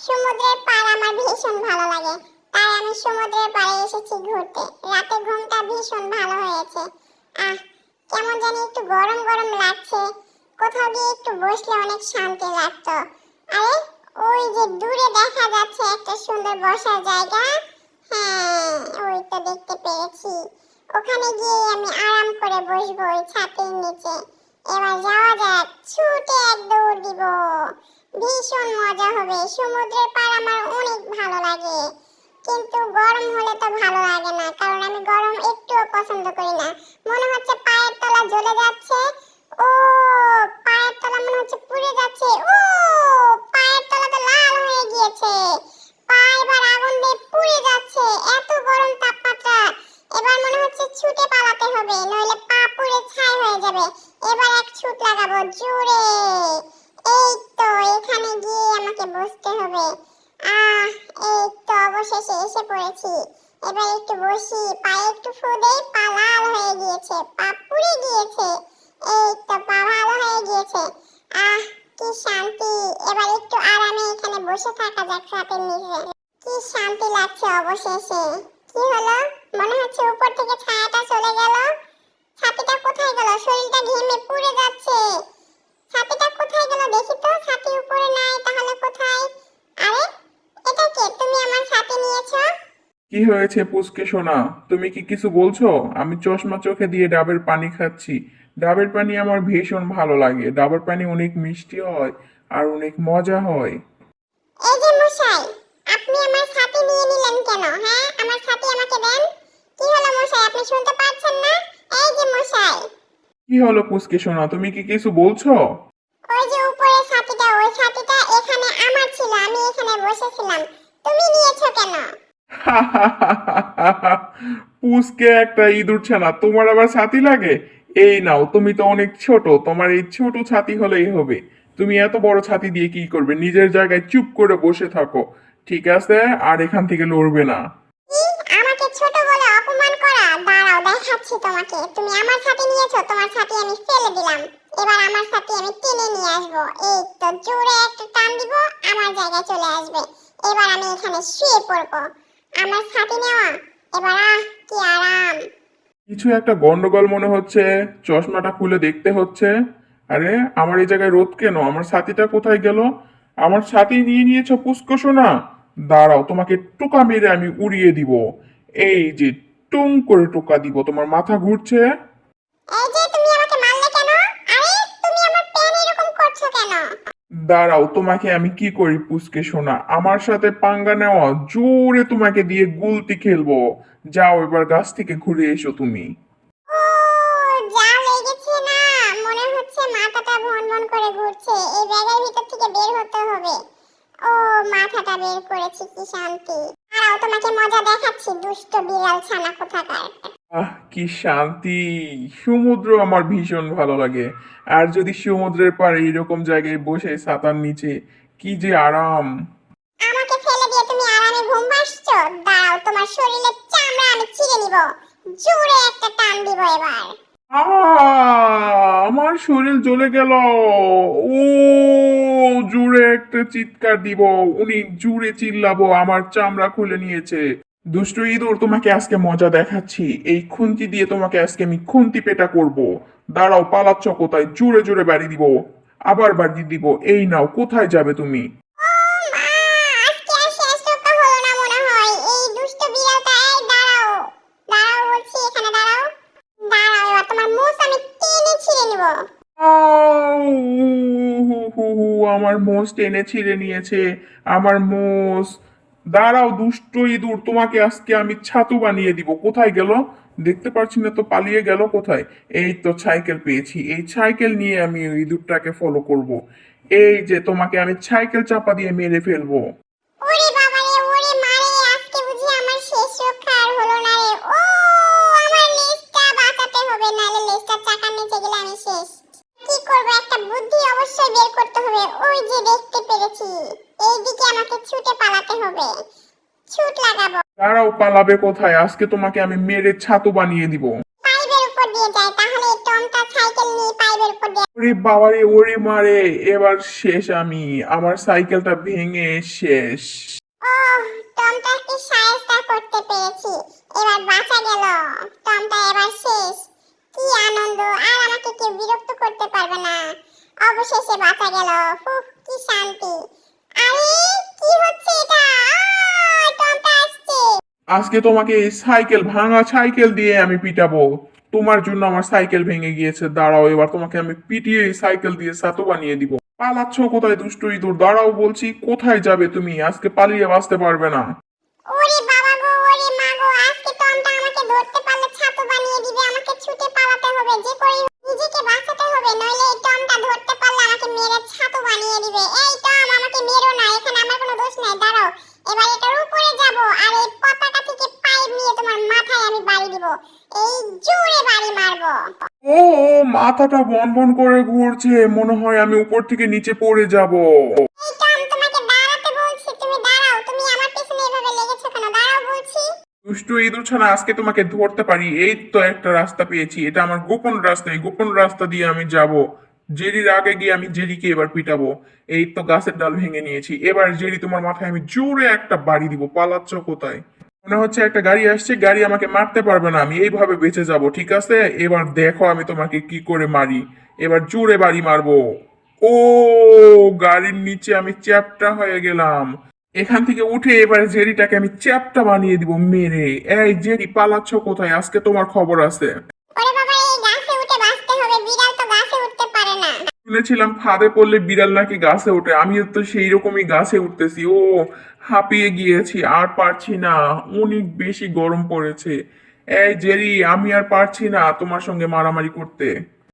সমুদ্রের পাড় আমার ভীষণ ভালো লাগে। তাই আমি সমুদ্রের পাড়ে এসেছি ঘুরতে। রাতে ঘুমটা ভীষণ ভালো হয়েছে। আহ, কেমন জানি একটু গরম গরম লাগছে। কোথাও গিয়ে একটু বসলে অনেক শান্তি লাগতো। আরে, ওই যে দূরে দেখা যাচ্ছে একটা সুন্দর বসার জায়গা। হ্যাঁ ওই তো দেখতে পেরেছি ওখানে গিয়ে আমি আরাম করে বসবো ওই ছাতের নিচে। এবার যাওয়া দিব ভীষণ মজা হবে। সমুদ্রের পাড় আমার অনেক ভালো লাগে। কিন্তু গরম হলে তো ভালো লাগে না, কারণ আমি গরম একটুও পছন্দ করি না। মনে হচ্ছে পায়ের তলা জ্বলে যাচ্ছে। ও, পায়ের তলা মনে হচ্ছে পুড়ে যাচ্ছে। ও, পায়ের তলা তো লাল হয়ে গিয়েছে। পা এবার আগুন দিয়ে পুড়ে যাচ্ছে। এত গরম তাপমাত্রা। এবার মনে হচ্ছে ছুটে পালাতে হবে, নইলে পা পুড়ে ছাই হয়ে যাবে। এবার এক ছুট লাগাবো, জোরে। এই তো, এখানে গিয়ে আমাকে বসতে হবে। আহ, এই তো, অবশেষে এসে পড়েছি। এবার একটু বসি, পায়ে একটু ফু দেই, পা লাল হয়ে গিয়েছে, পা পুড়ে গিয়েছে। এই পা ভালো হয়ে গিয়েছে। আহ, কি শান্তি। এবার একটু আরামে এখানে বসে থাকা যাক ছাতের নিচে কি শান্তি লাগছে অবশেষে। কি হলো? মনে হচ্ছে উপর থেকে ছায়াটা চলে গেল। ছাতিটা কোথায় গেল? শরীরটা ঘেমে পুড়ে যাচ্ছে। ছাতিটা কোথায় গেল দেখি তো ছাতি উপরে নাই তাহলে কোথায়? আরে এটা কে? তুমি আমার ছাতি নিয়েছো? কি হয়েছে পুচকে সোনা? তুমি কি কিছু বলছো? আমি চশমা চোখে দিয়ে ডাবের পানি খাচ্ছি। ডাবের পানি আমার ভীষণ ভালো লাগে। ডাবের পানি অনেক মিষ্টি হয় আর অনেক মজা হয়। এই যে মশাই আপনি আমার ছাতি নিয়ে নিলেন কেন হ্যাঁ? আমার ছাতি আমাকে দেন। কি হলো মশাই আপনি শুনতে পাচ্ছেন না? এই যে মশাই। কি হলো পুচকে সোনা তুমি কি কিছু বলছো? ওই যে উপরে ছাতিটা ওই ছাতিটা এখানে আমার ছিল আমি এখানে বসেছিলাম। তুমি নিয়েছো কেন? পুচকে একটা ইঁদুর ছানা তোমার আবার ছাতি লাগে? এই নাও তুমি তো অনেক ছোট তোমার এই ছোট ছাতি হলেই হবে। তুমি এত বড় ছাতি দিয়ে কি করবে? নিজের জায়গায় চুপ করে বসে থাকো ঠিক আছে? আর এখান থেকে লড়বে না। আমাকে ছোট বলে দাঁড়াও, দেখাচ্ছি তোমাকে। তুমি আমার ছাতি নিয়েছো, তোমার ছাতি আমি ফেলে দিলাম। এবার আমার ছাতি আমি টেনে নিয়ে আসব। এই তো জোরে একটা টান দিব, আমার জায়গায় চলে আসবে। এবার আমি এখানে শুয়ে পড়ব। আমার ছাতি নেওয়া, এবার আহ, কি আরাম। কিছু একটা গন্ডগোল মনে হচ্ছে, চশমাটা খুলে দেখতে হচ্ছে। আরে, আমার এই জায়গায় রোদ কেন? আমার ছাতিটা কোথায় গেল? আমার ছাতি নিয়ে নিয়েছো পুষ্কো সোনা দাঁড়াও, তোমাকে টোকা মেরে আমি উড়িয়ে দিব। এই যে টুং করে টোকা দিব তোমার মাথা ঘুরছে এই যে তুমি আমাকে মারলে কেন? আরে তুমি আমার প্যান এরকম করছ কেন? দাঁড়াও তোমাকে আমি কি করি পুষ্কে শোনা আমার সাথে পাঙ্গা নেওয়া জোরে তোমাকে দিয়ে গুলতি খেলব। যাও এবার গাছ থেকে ঘুরে এসো তুমি। ও যা লেগেছে না মাথাটা ভন ভন করে ঘুরছে। এই ব্যাগের ভিতর থেকে বের হতে হবে। ও মাথাটা বের করেছি কি শান্তি। দাঁড়াও তোমাকে মজা দেখাচ্ছি দুষ্ট বিড়াল ছানা কোথাকার। আহ কি শান্তি। সমুদ্র আমার ভীষণ ভালো লাগে। আর যদি সমুদ্রের পাড়ে এরকম জায়গায় বসে ছাতার নিচে কি যে আরাম। আমাকে ফেলে দিয়ে তুমি আরামে ঘুম পাসছো দাঁড়াও তোমার শরীরের চামড়া আমি ছিঁড়ে নিব। জোরে একটা টান দিব এবার। আমার শরীর জ্বলে গেল। ও, জুড়ে একটা চিৎকার দিব। উনি জুড়ে চিল্লাবো, আমার চামড়া খুলে নিয়েছে। দুষ্ট ইঁদুর, তোমাকে আজকে মজা দেখাচ্ছি। এই খুন্তি দিয়ে তোমাকে আজকে আমি খুন্তি পেটা করব। দাঁড়াও, পালাচ্ছ কোথায়? জুড়ে জুড়ে বাড়ি দিব। আবার বাড়ি দিব। এই নাও, কোথায় যাবে তুমি? আমার মোষ টেনে ছিঁড়ে নিয়েছে। আমার মোষ। দাঁড়াও, দুষ্ট ইঁদুর, তোমাকে আজকে আমি ছাতু বানিয়ে দিব। কোথায় গেল? দেখতে পাচ্ছি না তো, পালিয়ে গেল কোথায়? এই তো সাইকেল পেয়েছি। এই সাইকেল নিয়ে আমি ইঁদুরটাকে ফলো করব। এই যে, তোমাকে আমি সাইকেল চাপা দিয়ে মেরে ফেলব। এইদিকে আমাকে ছুটে পালাতে হবে। ছুট লাগাবো। দাঁড়াও পালাবে কোথায়? আজকে তোমাকে আমি মেরে ছাতু বানিয়ে দিব। পাইপের উপর দিয়ে যায় তাহলে টমটা সাইকেল নিয়ে পাইপের উপর গে- ওরে বাবারে ওরে মারে এবার শেষ আমি। আমার সাইকেলটা ভেঙে শেষ। ওহ টমটাকে সায়স্তা করতে পেরেছি। এবার বাঁচা গেল। টমটা এবার শেষ। কি আনন্দ আর আমাকে কেউ বিরক্ত করতে পারবে না। অবশেষে বাঁচা গেল। উফ কি শান্তি। আজকে তোমাকে এই সাইকেল ভাঙা সাইকেল দিয়ে আমি পিটাবো। তোমার জন্য আমার সাইকেল ভেঙে গিয়েছে। দাঁড়াও এবার তোমাকে আমি পিটিয়ে সাইকেল দিয়ে সাতো বানিয়ে দিব। পালাচ্ছ কোথায় দুষ্টু ইঁদুর দাঁড়াও বলছি কোথায় যাবে তুমি? আজকে পালিয়ে বাঁচতে পারবে না। ওরে বাবা গো ওরে মা গো আজকে টমটা আমাকে ধরতে পারলে ছাতু বানিয়ে দিবে। আমাকে ছুটে পালাতে হবে যে করে তোমার মাথায় আমি বাড়ি দিব। এই জোরে বাড়ি মারবো। ও মাথাটা বন বন করে ঘুরছে। মনে হয় আমি উপর থেকে নিচে পড়ে যাব। এই টম তোমাকে দাঁড়াতে বলছি। তুমি দাঁড়াও তুমি আমার পেছনে এভাবে লেগেছো কেন? দাঁড়াও বলছি। দুষ্টু ইঁদুর ছানা আজকে তোমাকে ধরতে পারি। এই তো একটা রাস্তা পেয়েছি। এটা আমার গোপন রাস্তা। এই গোপন রাস্তা দিয়ে আমি যাব। জেরির আগে গিয়ে আমি জেরিকে এবার পিটাবো। এই তো গাছের ডাল ভেঙে নিয়েছি। এবার জেরি তোমার মাথায় আমি জোরে একটা বাড়ি দিব। পালাচ্ছ কোথায়? মনে হচ্ছে একটা গাড়ি আসছে, গাড়ি আমাকে মারতে পারবে না, আমি এইভাবে বেঁচে যাব, ঠিক আছে? এবার দেখো আমি তোমাকে কি করে মারি, এবার জোরে বাড়ি মারবো। ও, গাড়ির নিচে আমি চ্যাপটা হয়ে গেলাম। এখান থেকে উঠে এবার জেরিটাকে আমি চ্যাপটা বানিয়ে দিব মেরে। এই জেরি পালাচ্ছ কোথায়? আজকে তোমার খবর আছে ওরে বাবা এই গাছে উঠে বাঁচতে হবে বিড়াল তো গাছে উঠতে পারে না শুনেছিলাম ফাঁদে পড়লে বিড়াল নাকি গাছে ওঠে। আমি তো সেই রকমই গাছে উঠতেছি। ও, হাঁপিয়ে গিয়েছি, আর পারছি না। অনেক বেশি গরম পড়েছে। এই জেরি, আমি আর পারছি না তোমার সঙ্গে মারামারি করতে।